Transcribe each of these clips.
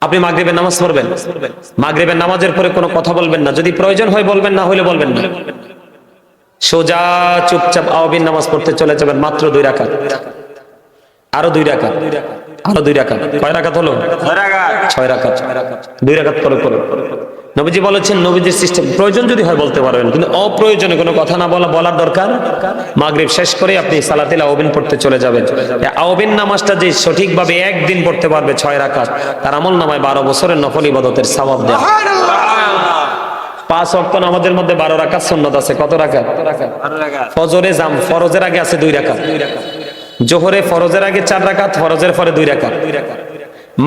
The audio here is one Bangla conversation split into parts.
আপনি মাগরিবের নামাজ পড়বেন। মাগরিবের নামাজের পরে কোনো কথা বলবেন না। যদি প্রয়োজন হয় বলবেন না হলে বলবেন না। সোজা চুপচাপ আওয়াবিন নামাজ পড়তে চলে যাবেন মাত্র দুই রাকাত। আরও দুই রাকাত। আরও দুই রাকাত। কয় রাকাত হলো? ছয় রাকাত। দুই রাকাত করে করে নবীজি বলেছেন নবীজির সিস্টেম প্রয়োজন যদি হয় বলতে পারবেন কিন্তু অপ্রয়োজনে কোনো কথা না বলা বলার দরকার? মাগরিব শেষ করে আপনি সালাতিল আওবিন পড়তে চলে যাবেন। এই আওবিন নামাজটা যে সঠিকভাবে একদিন পড়তে পারবে ছয় রাকাত তার আমল নামায় বারো বছরের নফল ইবাদতের সওয়াব দেয় পাঁচ অক্ট নামাজের মধ্যে বারো রাকাত সুন্নত আছে কত রাকাত? ফজরে জাম ফরজের আগে আছে দুই রাকাত। জোহরে ফরজের আগে চার রাকাত ফরজের পরে দুই রাকাত।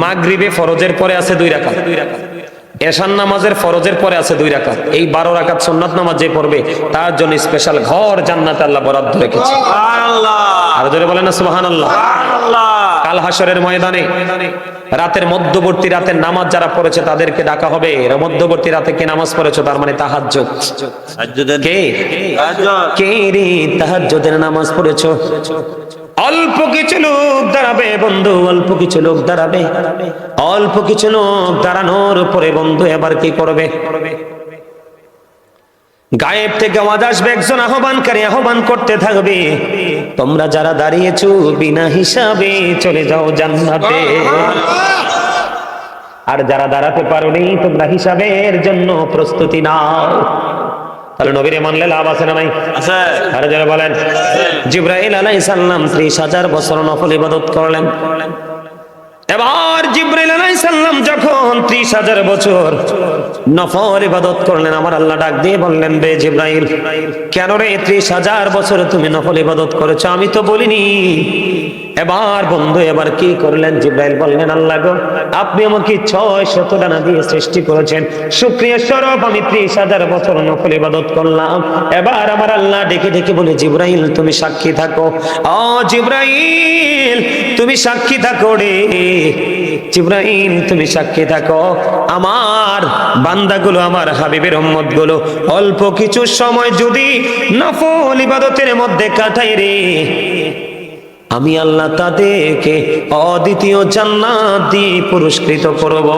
মাগরিবে ফরজের পরে আছে দুই রাকাত। এশান নামাজের ফরজের পরে আছে দুই রাকাত। এই বারো রাকাত সুন্নাত নামাজ যে পড়বে তার জন্য স্পেশাল ঘর জান্নাতে আল্লাহ বরাদ্দ রেখেছে। আর জোরে বলেন না সুবহান আল্লাহ কাল হাসরের ময়দানে রাতের মধ্যবর্তী রাতের নামাজ যারা পড়েছে তাদেরকে ডাকা হবে। মধ্যবর্তী রাতে কে নামাজ পড়েছো? তার মানে তাহাজ্জুদ। কে? কে রে তাহাজ্জুদের নামাজ পড়েছো? অল্প কিছু লোক দাঁড়াবে, বন্ধু, অল্প কিছু লোক দাঁড়াবে। অল্প কিছু লোক দাঁড়ানোর পরে বন্ধু, এবার কি করবে? গায়েব থেকে আওয়াজ আসবে, একজন আহ্বানকারী আহ্বান করতে থাকবে। তোমরা যারা দাঁড়িয়েছো, বিনা হিসাবে চলে যাও জান্নাতে। আর যারা দাঁড়াতে পারোনি, তোমরা হিসাবের জন্য প্রস্তুতি নাও। তাহলে নবীরে মানলে লাভ আছে না নাই? আরে যারা বলেন। জিব্রাইল আলাইহিস সালাম 30 হাজার বছর নফল ইবাদত করলেন। এবার জিব্রাইল আলাইহিস সালাম যখন 30 হাজার বছর নফল ইবাদত করলেন আমার আল্লাহ ডাক দিয়ে বললেন রে জিব্রাইল কেন রে 30 হাজার বছর তুমি নফল ইবাদত করেছ? আমি তো বলিনি। এবার বন্ধু, এবার কি করলেন? জিব্রাইল বললেন, আল্লাহ গো, আপনি আমাকে ছয় শত ডানা দিয়ে সৃষ্টি করেছেন। শুক্রিয়া স্বরূপ আমি ত্রিশ হাজার বছর নকল ইবাদত করলাম। এবার আমার আল্লাহ ডেকে ডেকে বলে, জিব্রাইল, তুমি সাক্ষী থাকো। ও জিব্রাইল, তুমি সাক্ষী থাকো রে। জিব্রাইল, তুমি সাক্ষী থাকো। আমার বান্দাগুলো, আমার হাবিবের উম্মতগুলো অল্প কিছু সময় যদি নফল ইবাদতের মধ্যে কাটাই রে। আমি আল্লাহ তাদেরকে অদ্বিতীয় জান্নাত পুরস্কৃত করব।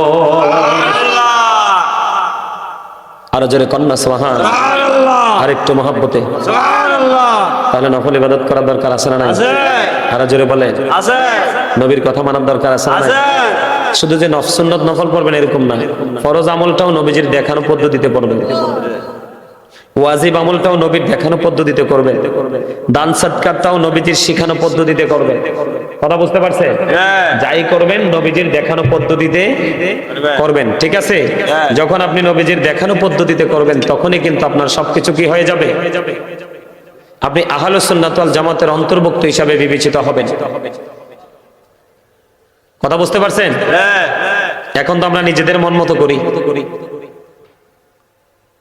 আরও জোরে কন্যা সোহান আর একটু মহাব্বতে। তাহলে নফল ইবাদত করার দরকার আছে না নাই? আরও জোরে বলে নবীর কথা মানার দরকার আছে না? শুধু যে নফসুন্নত নফল পড়বেন এরকম না। ফরজ আমলটাও নবীজির দেখানো পদ্ধতিতে পড়বেন। ওয়াজিব আমলটাও নবীর দেখানো পদ্ধতিতে করবেন দান সৎকারটাও নবীজির শিখানো পদ্ধতিতে করবেন কথা বুঝতে পারছে? যাই করবেন নবীজির দেখানো পদ্ধতিতে করবেন ঠিক আছে? যখন আপনি নবীজির দেখানো পদ্ধতিতে করবেন তখনই কিন্তু আপনার সবকিছু কি হয়ে যাবে? আপনি আহলুসুন্নাত ওয়াল জামাতের অন্তর্ভুক্ত হিসাবে বিবেচিত হবেন। কথা বুঝতে পারছেন? এখন তো আমরা নিজেদের মন মতো করি।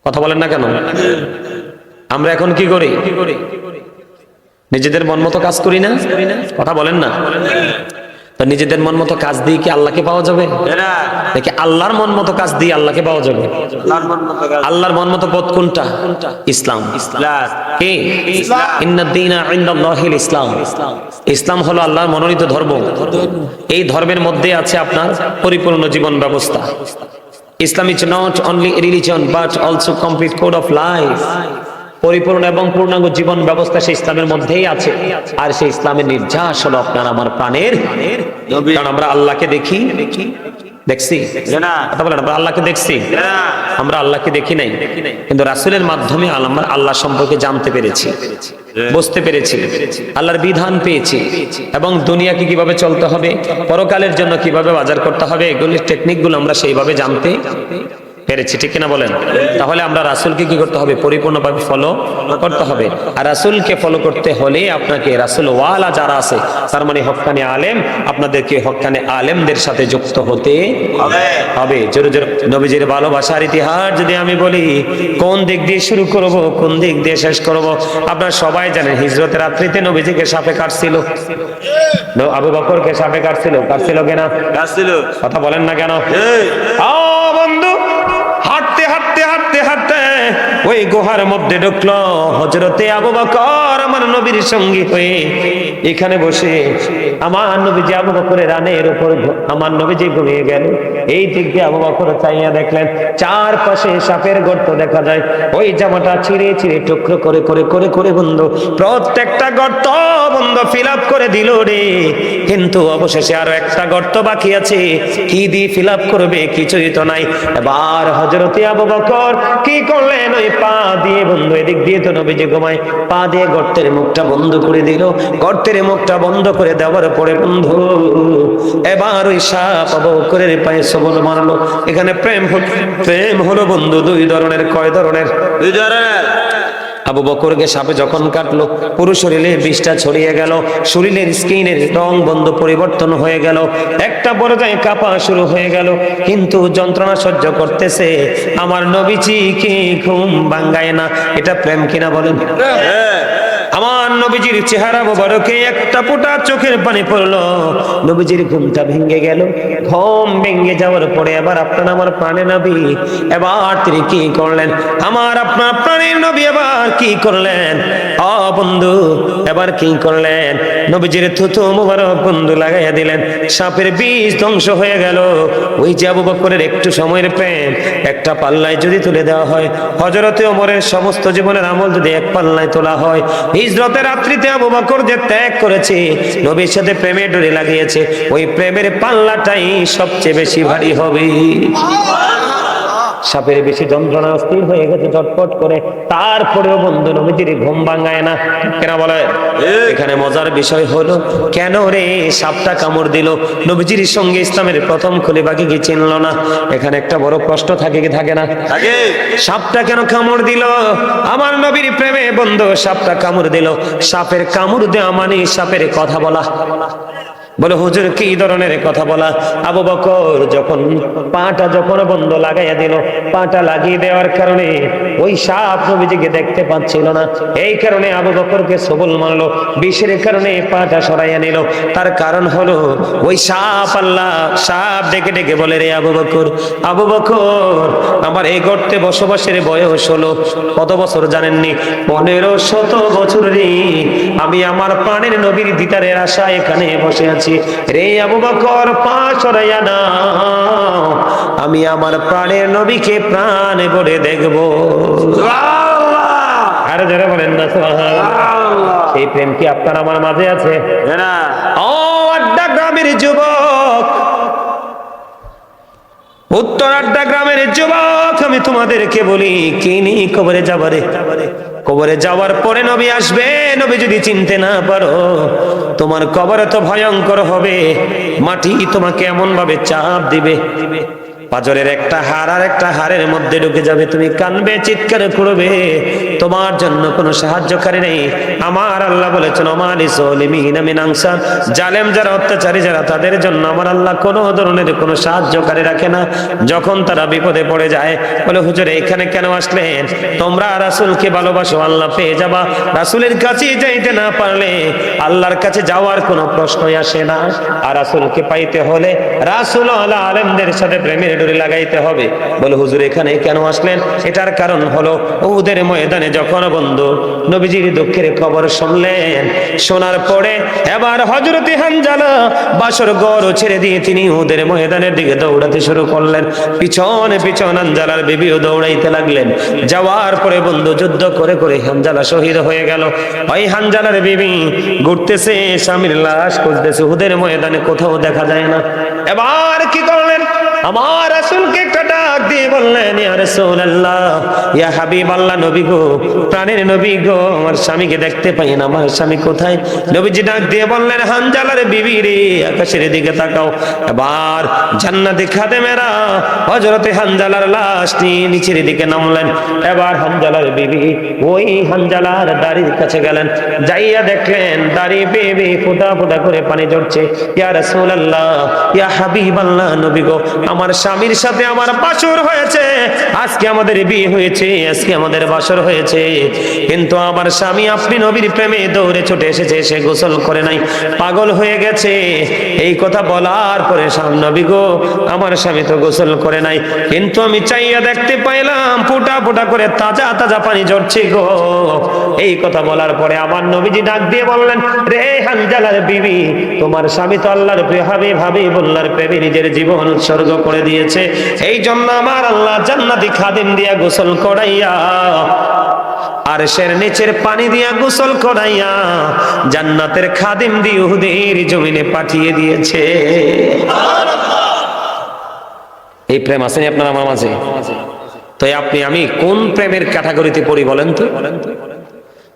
কথা বলেন না কেন? আমরা এখন কি করি? নিজেদের মন মতো কাজ করি না? কথা বলেন না। তো নিজেদের মন মতো কাজ দিয়ে কি আল্লাহকে পাওয়া যাবে? নাকি আল্লাহর মন মতো কাজ দিয়ে আল্লাহকে পাওয়া যাবে? আল্লাহর মন মতো পথ কোনটা? ইসলাম। কি? ইসলাম। ইসলাম হলো আল্লাহর মনোনীত ধর্ম। এই ধর্মের মধ্যে আছে আপনার পরিপূর্ণ জীবন ব্যবস্থা। Islam is not only religion but also complete code of life পরিপূর্ণ এবং পূর্ণাঙ্গ জীবন ব্যবস্থা সেই ইসলামের মধ্যেই আছে। আর সেই ইসলামের নির্যাস হলো আপনার আমার প্রাণের। কারণ আমরা আল্লাহকে দেখি। দেখছি? কথা বলেন আমরা আল্লাহকে দেখছি। আমরা আল্লাহকে দেখি নাই। কিন্তু রাসুলের মাধ্যমে আমরা আল্লাহ সম্পর্কে জানতে পেরেছি বুঝতে পেরেছি আল্লাহর বিধান পেয়েছি এবং দুনিয়াকে কীভাবে চলতে হবে পরকালের জন্য কীভাবে বাজার করতে হবে এগুলির টেকনিকগুলো আমরা সেইভাবে জানতে পেরেছি ঠিক কিনা বলেন? তাহলে আমরা রাসুলকে কি করতে হবে? পরিপূর্ণভাবে ফলো করতে হবে। আর রাসুলকে ফলো করতে হলে আপনাকে রাসুল ওয়ালা যারা আছে তার মানে হক্কানে আলেম আপনাদেরকে হক্কানে আলেমদের সাথে যুক্ত হতে হবে। জোরে জোরে নবীজির ভালোবাসার ইতিহাস যদি আমি বলি কোন দিক দিয়ে শুরু করব কোন দিক দিয়ে শেষ করব? আপনারা সবাই জানেন হিজরতের রাত্রিতে নবীজিকে সাপে কাটছিল। আবু বকরকে সাপে কাটছিল। কাটছিল কেনা? কথা বলেন না কেন? বন্ধু হাঁটতে হাঁটতে হাঁটতে হাঁটতে ওই গুহার মধ্যে ঢুকলো হজরতে আবু বকর, আমার নবীর সঙ্গী হয়ে। এখানে বসে আমার নবীজি আবু বকরের রানের উপর আমার নবীজি ঘুমিয়ে গেল। এই দিক দিয়ে আবু বকর চাইয়া দেখলেন, চারপাশে সাপের গর্ত দেখা যায়। ওই জামাটা ছিঁড়ে ছিঁড়ে টুকরো করে করে করে করে বন্ধ, প্রত্যেকটা গর্ত বন্ধ ফিল করে দিল রে। কিন্তু অবশেষে আরও একটা গর্ত বাকি আছে। কি দিয়ে ফিল করবে কিছুই তো নাই। এবার হজরতে আবু বকর কি করলেন? ওই পা দিয়ে বন্ধু, এদিক দিয়ে তো নবীজি ঘুমায়। পা দিয়ে গর্তের মুখটা বন্ধ করে দিল। গর্তের মুখটা বন্ধ করে দেওয়ার পরে বন্ধু, এবার ওই সাপ আবু বকরের পায়ে সবল মারলো। এখানে প্রেম প্রেম হলো বন্ধু, দুই ধরনের। কয় ধরনের? দুই ধরনের। আবু বকরকে সাপে যখন কাটলো, পুরো শরীরে বিষটা ছড়িয়ে গেল, শরীরের স্কিনের রং বন্ধ পরিবর্তন হয়ে গেল, একটা পর্যায়ে কাঁপা শুরু হয়ে গেল, কিন্তু যন্ত্রণা সহ্য করতেছে। আমার নবীজি কি ঘুম ভাঙ্গায় না? এটা প্রেম কিনা বলেন? আমার নবীজির চেহারা মোবারকে একটা ফোঁটা চোখের পানি পড়ল। নবীজির ঘুমটা ভেঙে গেল। ঘুম ভেঙে যাওয়ার পরে এবার আপনার আমার প্রাণে নবী। এবার তিনি কি করলেন? আমার আপনার প্রাণের নবী এবার কি করলেন? অ বন্ধু, এবার কি করলেন? নবীজির থুতু মোবারক বন্ধু লাগাইয়া দিলেন। সাপের বিষ ধ্বংস হয়ে গেল। ওই যে আবু বকরের একটু সময়ের প্রেম, একটা পাল্লায় যদি তুলে দেওয়া হয় হজরতে ওমরের সমস্ত জীবনের আমল যদি এক পাল্লায় তোলা হয় হিজরতের রাত্রিতে আবু বকর যে ত্যাগ করেছে, নবীর সাথে প্রেমে ডরে লাগিয়েছে, ওই প্রেমের পাল্লাটাই সবচেয়ে বেশি ভারী হবে। সাপের বেশি যন্ত্রণা অস্থির হয়ে গেছে চটপট করে। তারপরেও বন্ধু নবীজির ঘুম ভাঙায় না। কেন বলে? এখানে মজার বিষয় হলো কেন রে সাপটা কামড় দিল? নবীজির সঙ্গে ইসলামের প্রথম খলিবাকে কি চিনল না? এখানে একটা বড় কষ্ট থাকে কি থাকে না? সাপটা কেন কামড় দিল? আমার নবীর প্রেমে বন্ধু সাপটা কামড় দিল। সাপের কামড় দেওয়া মানে সাপের কথা বলা। বলে, হুজুর, কি ধরনের কথা বলা? আবু বকর যখন পাটা যখন বন্ধ লাগাইয়া দিল, পাটা লাগিয়ে দেওয়ার কারণে ওই সাপ নবীজিকে দেখতে পাচ্ছিল না। এই কারণে আবু বকরকে সবল মারলো বিষের কারণে পাটা সরাইয়া নিল। তার কারণ হলো, ওই সাপ আল্লাহ, সাপ ডেকে ডেকে বলে, রে আবু বকর আবু বকর, আমার এই গর্তে বসবাসের বয়স হলো কত বছর জানেননি? পনেরো শত বছর রে, আমি আমার প্রাণের নবীর দিদারের আশা এখানে বসে আছি। রে আবু বকর পা সরাইয়া না আমি আমার প্রাণের নবীকে প্রাণে বলে দেখব। আরে যারা বলেন না সেই প্রেম কি আপনার আমার মাঝে আছে? না ও আড্ডা গ্রামের যুবক। উত্তর আড্ডা গ্রামের যুবক, আমি তোমাদেরকে বলি কিনি কবরে যাবারে কবরে যাওয়ার পরে নবী আসবে, নবী যদি চিনতে না পারো, তোমার কবরে তো ভয়ঙ্কর হবে, মাটি তোমাকে এমন ভাবে চাপ দিবে। পাজরের একটা হার আর একটা হারের মধ্যে ঢুকে যাবে, তুমি কানবে, চিৎকার করবে। তোমার জন্য কোনো সাহায্যকারী নেই। আমার আল্লাহ বলেছেন সলিমিন জালেম যারা অত্যাচারী, যারা তাদের জন্য আমার আল্লাহ কোনো ধরনের কোনো সাহায্যকারী রাখে না। যখন তারা বিপদে পড়ে যায়, বলে, হুজুর, এখানে কেন আসলেন? তোমরা রাসূলকে ভালোবাসো, আল্লাহ পেয়ে যাবা। রাসূলের কাছে যাইতে না পারলে আল্লাহর কাছে যাওয়ার কোনো প্রশ্নই আসে না। আর রাসূলকে পাইতে হলে রাসূল আল্লাহ আলেমদের সাথে প্রেমের ডোরি লাগাইতে হবে। বলে, হুজুর, এখানে কেন আসলেন? এটার কারণ হলো ওদের ময়দানে যখন বন্ধু নবীজির দুঃখের খবর শুনলেন, শোনার পরে এবার হজরতি হানজালা বাসর গড় ছেড়ে দিয়ে তিনি ওদের ময়দানের দিকে দৌড়াতে শুরু করলেন। পিছনে পিছন হানজালার বিবিও দৌড়াইতে লাগলেন। যাওয়ার পরে বন্ধু যুদ্ধ করে করে হানজালা শহীদ হয়ে গেল। ওই হানজালার বিবি ঘুরতেছে, স্বামীর লাশ খুঁজতেছে। ওদের ময়দানে কোথাও দেখা যায় না। এবার কি করলেন? আমার রাসূলকে একটা ডাক দিয়ে বললেন, ইয়া রাসূলুল্লাহ, ইয়া নবী গো, প্রাণের নবী গো, আমার স্বামীকে দেখতে পাই না, আমার স্বামী কোথায়? নবীজি ডাক দিয়ে বললেন বিবি রে, আকাশের দিকে তাকাও। এবার লাশটি নিচের দিকে নামলেন। এবার হানজালার বিবি ওই হানজালার দাড়ির কাছে গেলেন। যাইয়া দেখলেন, দাড়ি বেবে ফোঁটা ফোঁটা করে পানি ঝরছে। ইয়া রাসূলুল্লাহ, ইয়া হাবিবাল্লাহ, নবী গো আমার স্বামীর সাথে আমার বাসর হয়েছে। আজকে আমাদের বিয়ে হয়েছে, আজকে আমাদের বাসর হয়েছে। কিন্তু আমার স্বামী আপনি নবীর প্রেমে দৌড়ে ছুটে এসেছে, সে গোসল করে নাই। পাগল হয়ে গেছে। এই কথা বলার পরে স্বামী গো, আমার স্বামী তো গোসল করে নাই। কিন্তু আমি চাইয়া দেখতে পাইলাম, ফুটা ফুটা করে তাজা তাজা পানি ঝরছে গো। এই কথা বলার পরে আমার নবীজি ডাক দিয়ে বললেন, রে হানজালার বিবি, তোমার স্বামী তো আল্লাহর হবে ভাবি বললার প্রেমে, নিজের জীবন উৎসর্গ করে দিয়েছে। এই জন্য আমার আল্লাহ জান্নাতি খাদিম দিয়া গোসল করাইয়া আর সের নিচের পানি দিয়া গোসল করাইয়া জান্নাতের খাদিম দিয়ে ইহুদির জমিনে পাঠিয়ে দিয়েছে। এই প্রেম আছেন আপনার আমার মাঝে? তো আপনি, আমি কোন প্রেমের ক্যাটাগরিতে পড়ি বলেন তো?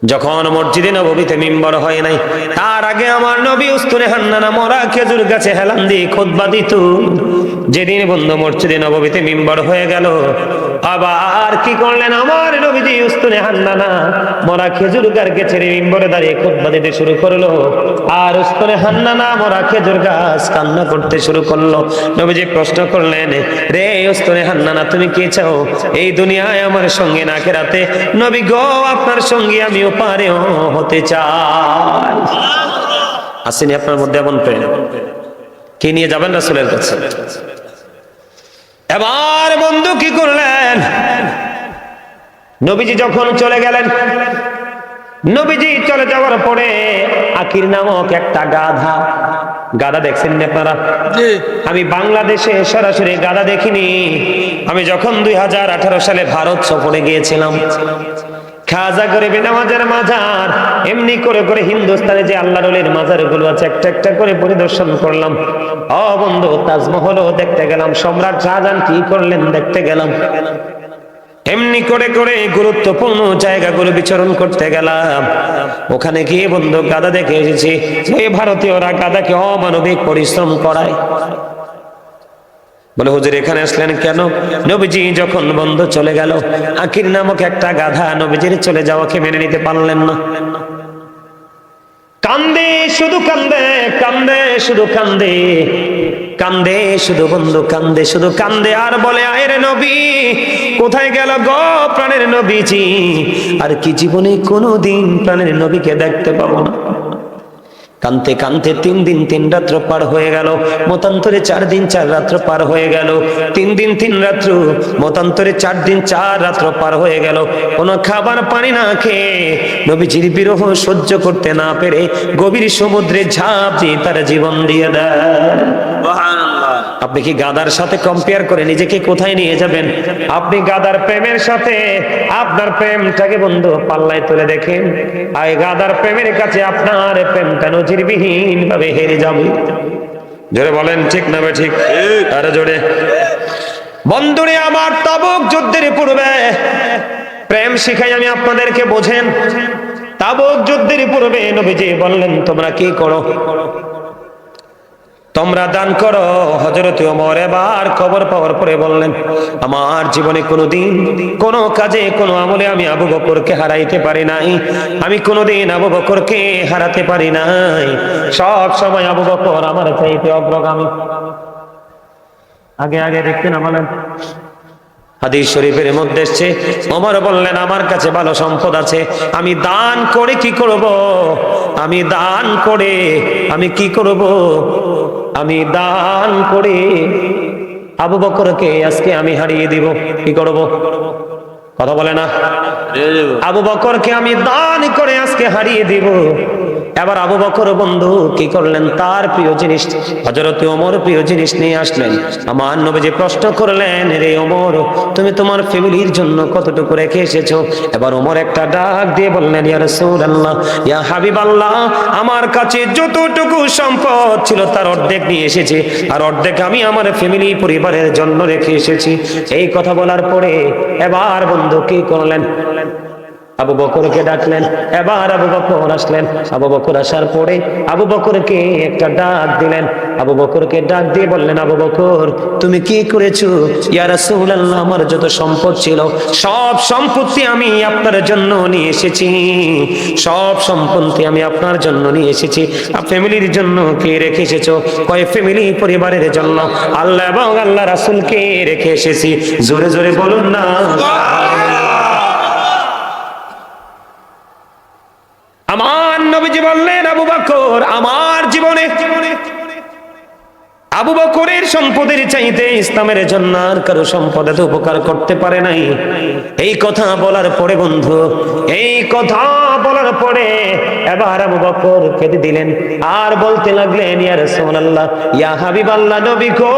যখন মসজিদে নবীতে মিম্বর হয় নাই, তার আগে আমার নবী উস্তুরে হান্নানা মরা খেজুর গাছে হেলান দিয়ে খোদবা যেদিন বন্ধু মসজিদে নবীতে মিম্বর হয়ে গেল আবার কি করলেন আমার নবীজি? উস্তুনে হান্নানা, মরা খেজুর গাছকে ছেড়ে মিম্বরে দাঁড়িয়ে খোদবা দিতে শুরু করল। আর উস্তুনে হান্নানা, মরা খেজুর গাছ কান্না করতে শুরু করল। নবীজি প্রশ্ন করলেন, রে উস্তুনে হান্নানা, তুমি কি চাও? এই দুনিয়ায় আমার সঙ্গে না খেরাতে? নবী গো, আপনার সঙ্গে আমিও পারেও হতে চাই। আসেনি আপনার মধ্যে এমন প্রেম কি নিয়ে যাবেন রাসুলের কাছে? এবার বন্ধু কি করলেন? নবীজি যখন চলে গেলেন নবীজি চলে যাওয়ার পরে আকির নামক একটা গাধা গাধা দেখছেন আপনারা? আমি বাংলাদেশে সরাসরি গাধা দেখিনি। আমি যখন দুই হাজার আঠারো সালে ভারত সফরে গিয়েছিলাম খাজা করে বেনামাজের মাজার। এমনি করে করে হিন্দুস্তানে যে আল্লাহ রলির মাজারগুলো আছে, একটা একটা করে পরিদর্শন করলাম। ও বন্ধু, তাজমহলও দেখতে গেলাম, সম্রাট শাহজাহান কি করলেন দেখতে গেলাম। এমনি করে করে গুরুত্বপূর্ণ জায়গাগুলো বিচরণ করতে গেলাম। ওখানে গিয়ে বন্ধু, গাদা দেখে এসেছি ভারতীয়রা গাদাকে অমানবিক পরিশ্রম করায়। বলে, হুজুর, এখানে আসলেন কেন? নবীজি যখন বন্ধ চলে গেল আকির নামক একটা গাধা নবীজির চলে যাওয়াকে মেনে নিতে পারলেন না। কান্দে, শুধু কান্দে কান্দে, শুধু কান্দে কান্দে, শুধু বন্ধু, কান্দে, শুধু কান্দে। আর বলে আয়ের নবী, কোথায় গেল গো প্রাণের নবীজি? আর কি জীবনে কোনোদিন প্রাণের নবীকে দেখতে পাবো না? কানতে কানতে তিন দিন তিন রাত্র পার হয়ে গেল, মতান্তরে চার দিন চার রাত্র পার হয়ে গেল। তিন দিন তিন রাত্র, মতান্তরে চার দিন চার রাত্র পার হয়ে গেল। কোনো খাবার পানি না খেয়ে নবীজির বিরহ সহ্য করতে না পেরে গভীর সমুদ্রে ঝাঁপ দিয়ে তার জীবন দিয়ে দেয়। আপনি কি গাদার সাথে কম্পেয়ার করে নিজেকে কোথায় নিয়ে যাবেন? আপনি গাদার প্রেমের সাথে আপনার প্রেমটাকে বন্ধু পাল্লায় তুলে দেখেন। আর গাদার প্রেমের কাছে আপনার প্রেমটা নজিরবিহীন ভাবে হেরে যাবে। জোরে বলেন ঠিক না ঠিক। আরে জোরে। বন্ধুরে আমার তাবুক যুদ্ধের পূর্বে প্রেম শিখাই আমি আপনাদেরকে বোঝেন। তাবুক যুদ্ধের পূর্বে নবীজি বললেন তোমরা কি করো? তোমরা দান করো। হজরত ওমর এবার খবর পাওয়ার পরে বললেন, আমার জীবনে কোনোদিন কোনো কাজে, কোনো আমলে আমি আবু বকরকে হারাইতে পারি নাই। আমি কোনোদিন আবু বকরকে হারাতে পারি নাই। সব সময় আবু বকর আমার চাইতে অগ্রগামী। আগে আগে দেখতে না বলেন। হাদিস শরীফের মধ্যে এসছে, ওমর বললেন, আমার কাছে ভালো সম্পদ আছে, আমি দান করে কি করব? আমি দান করে আমি কি করব? আমি দান করে আবু বকরকে আজকে আমি হারিয়ে দিব। কি করব? কথা বলে না? আবু বকরকে আমি দান করে আজকে হারিয়ে দিব। এবার আবু বকর বন্ধু কি করলেন? তার প্রিয় জিনিস হজরত ওমর প্রিয় জিনিস নিয়ে আসলেন। আমার নবীজি প্রশ্ন করলেন, রে ওমর, তুমি তোমার ফ্যামিলির জন্য কতটুকু রেখে এসেছ? এবার ওমর একটা ডাক দিয়ে বললেন, ইয়া রাসূলুল্লাহ, ইয়া হাবিবাল্লাহ, আমার কাছে যতটুকু সম্পদ ছিল তার অর্ধেক নিয়ে এসেছি, আর অর্ধেক আমি আমার ফ্যামিলি পরিবারের জন্য রেখে এসেছি। এই কথা বলার পরে এবার বন্ধু কি করলেন? আবু বকরকে ডাকলেন, এবার আবু বকর আসলেন। আবু বকর আসার পরে আবু বকরকে একটা ডাক দিলেন। আবু বকরকে ডাক দিয়ে বললেন, আবু বকর, তুমি কি করেছ? ইয়া রাসূলুল্লাহ, আমার যত সম্পদ ছিল, সব সম্পত্তি আমি আপনার জন্য নিয়ে এসেছি। সব সম্পত্তি আমি আপনার জন্য নিয়ে এসেছি। ফ্যামিলির জন্য কে রেখে এসেছ? কয় ফ্যামিলি? পরিবারের জন্য। আল্লাহ এবং আল্লাহ রাসূলকে রেখে এসেছি। জোরে জোরে বলুন না আমার নবীজি বললেন, আবু বকর, আমার জীবনে আবু বকরের সম্পদের চাইতে ইসলামের জন্য আর কারও সম্পদ এত উপকার করতে পারে নাই। এই কথা বলার পরে, বন্ধু, এই কথা বলার পরে এবার আবু বকর কেঁদে দিলেন আর বলতে লাগলেন, ইয়া রাসূলুল্লাহ, ইয়া হাবিবাল্লাহ, নবী গো,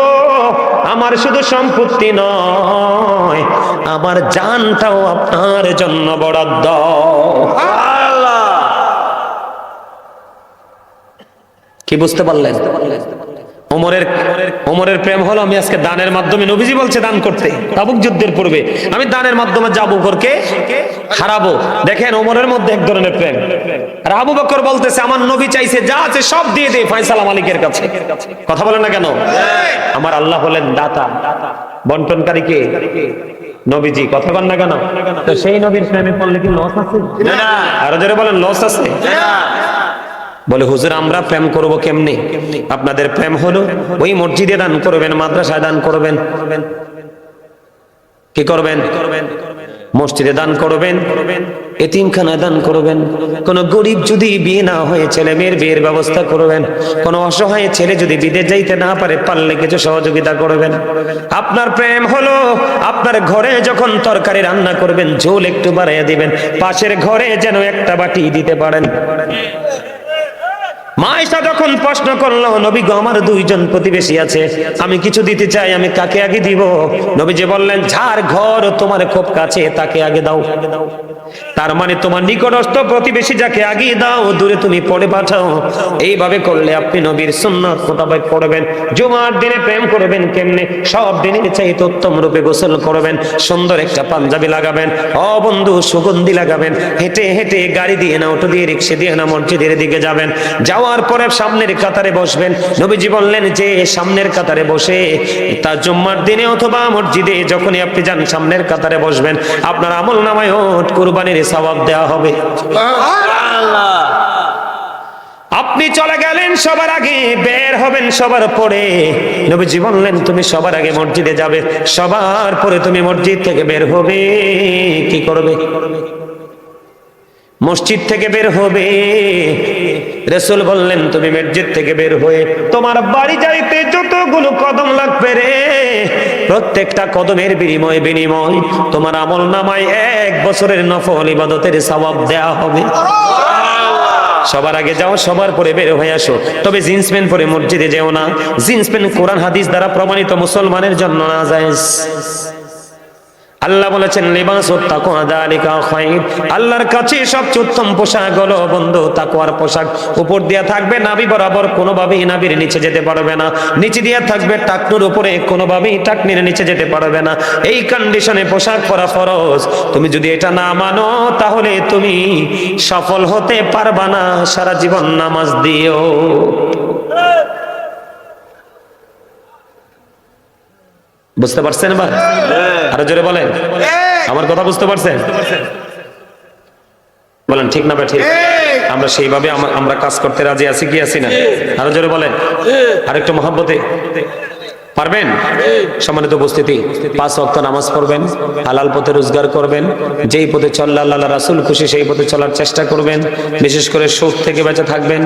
আমার শুধু সম্পত্তি নয়, আমার জানটাও আপনার জন্য বরাদ্দ। কি বুঝতে পারলেন? ওমরের ওমরের প্রেম হলো আমি আজকে দানের মাধ্যমে নবীজি বলছে দান করতে। তাবুক যুদ্ধের পূর্বে আমি দানের মাধ্যমে যাব করকে হারাবো। দেখেন ওমরের মধ্যে এক ধরনের প্রেম। আর আবু বকর বলতেছে আমার নবী চাইছে যা আছে সব দিয়ে দে ফয়সালা মালিকের কাছে। কথা বলেন না কেন? আমার আল্লাহ হলেন দাতা। বন্টনকারী কে? নবীজি। কথা বলেন না কেন? তো সেই নবীর প্রেমে পড়লে কি লস আছে? আরও জোরে বলেন লস আছে? বলে, হুজুর, আমরা প্রেম করব কেমনে? আপনাদের প্রেম হলো ওই মসজিদে দান করবেন, মাদ্রাসায় দান করবেন। কি করবেন? মসজিদে দান করবেন, এতিমখানায় দান করবেন। কোন গরিব যদি বিয়ে না হয়ে ছেলে মেয়ের বিয়ের ব্যবস্থা করবেন, কোন অসহায় ছেলে যদি বিদেশ যাইতে না পারে, পারলে কিছু সহযোগিতা করবেন। আপনার প্রেম হলো আপনার ঘরে যখন তরকারি রান্না করবেন, ঝোল একটু বাড়াইয়া দিবেন, পাশের ঘরে যেন একটা বাটি দিতে পারেন। মায়েশা যখন প্রশ্ন করল, নবী গো, আমার দুইজন প্রতিবেশী আছে, আমি কিছু দিতে চাই, আমি কাকে আগে দিব? নবী যে বললেন, যার ঘর তোমার খুব কাছে, তাকে আগে দাও। তার মানে তোমার নিকটস্থ প্রতিবেশী যাকে আগে দাও, দূরে তুমি পড়ে পাঠাও এইভাবে করলে আপনি নবীর সুন্নাত মোতাবেক পড়বেন। জুমার দিনে প্রেম করবেন কেমনে? সব দিনের চাইতে উত্তম রূপে গোসল করবেন, সুন্দর একটা পাঞ্জাবি লাগাবেন অ বন্ধু সুগন্ধি লাগাবেন, হেঁটে হেঁটে গাড়ি দিয়ে না, অটো দিয়ে, রিক্সা দিয়ে না, মসজিদের দিকে যাবেন। যাওয়ার পরে সামনের কাতারে বসবেন। নবীজি বললেন যে সামনের কাতারে বসে তার জুম্মার দিনে অথবা মসজিদে যখনই আপনি যান সামনের কাতারে বসবেন। আপনার আমল নামায় কুরবানির সওয়াব দেওয়া হবে। আপনি চলে গেলেন সবার আগে বের হবেন সবার পরে। নবীজি বললেন তুমি সবার আগে মসজিদে যাবে সবার পরে তুমি মসজিদ থেকে বের হবে। কি করবে? মসজিদ থেকে বের হবে। রেসুল বললেন, তুমি মসজিদ থেকে বের হয়ে তোমার বাড়ি যাইতে যতগুলো কদম লাগবে রে। প্রত্যেকটা কদমের বিনিময় বিনিময় তোমার আমল নামায় এক বছরের নফল ইবাদতের সওয়াব দেয়া হবে। সবার আগে যাও, সবার পরে বের হয়ে আসো। তবে জিন্স প্যান্ট পরে মসজিদে যেও না। জিন্স প্যান্ট কোরআন হাদিস দ্বারা প্রমাণিত মুসলমানের জন্য না যায় আল্লাহ বলেছেন, লিবাস আল্লাহর কাছে সবচেয়ে উত্তম পোশাক হলো বন্ধু তাকুয়ার পোশাক। উপর দিয়া থাকবে নাবি বরাবর, কোনোভাবেই নাবির নিচে যেতে পারবে না। নিচে দিয়া থাকবে টাকনুর উপরে, কোনোভাবেই টাকনির নিচে যেতে পারবে না। এই কন্ডিশনে পোশাক পরা ফরজ। তুমি যদি এটা না মানো, তাহলে তুমি সফল হতে পারবা না। সারা জীবন নামাজ দিও। বুঝতে পারছেন এবার? আরও জোরে বলেন। আমার কথা বুঝতে পারছেন? বলেন ঠিক না ঠিক? আমরা সেইভাবে আমরা কাজ করতে রাজি আছি কি আছি না? আরও জোরে বলেন। আরেকটু মহাব্বতে। পারবেন? সম্মানিত উপস্থিতি পাঁচ ওয়াক্ত নামাজ পড়বেন হালাল পথে রোজগার করবেন যেই পথে চল্লা আল্লাহ রাসুল খুশি সেই পথে চলার চেষ্টা করবেন বিশেষ করে সুখ থেকে বেঁচে থাকবেন।